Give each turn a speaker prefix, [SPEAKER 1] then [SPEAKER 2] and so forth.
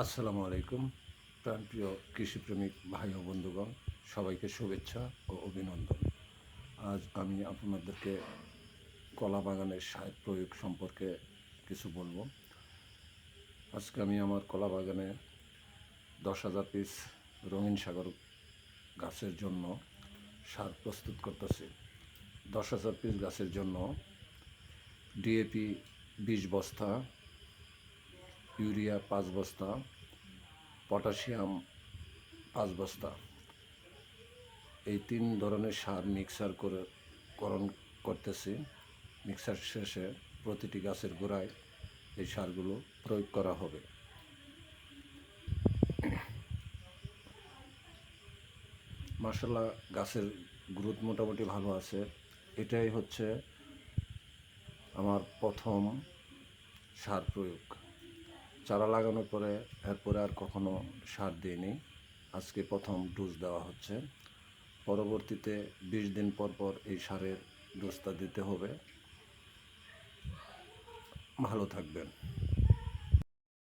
[SPEAKER 1] আসসালামু আলাইকুম, প্রাণপ্রিয় কৃষিপ্রেমিক ভাই ও বন্ধুগণ, সবাইকে শুভেচ্ছা ও অভিনন্দন। আজ আমি আপনাদেরকে কলা বাগানের সার প্রয়োগ সম্পর্কে কিছু বলব। আজকে আমি আমার কলা বাগানে দশ হাজার পিস রঙিন সাগর গাছের জন্য সার প্রস্তুত করতেছি। দশ হাজার পিস গাছের জন্য ডিএপি বিশ বস্তা ইউরিয়া পাঁচ বস্তা, পটাশিয়াম পাঁচ বস্তা। এই তিন ধরনের সার মিক্সার করে করণ করতেছি। মিক্সার শেষে প্রতিটি গাছের গোড়ায় এই সারগুলো প্রয়োগ করা হবে। মার্শাল্লাহ গাছের গ্রোথ মোটামুটি ভালো আছে। এটাই হচ্ছে আমার প্রথম সার প্রয়োগ। চারা লাগানোর পরে এরপরে আর কখনো সার দিইনি। আজকে প্রথম ডোজ দেওয়া হচ্ছে। পরবর্তীতে বিশ দিন পর পর এই সারের ডোজটা দিতে হবে। ভালো থাকবেন।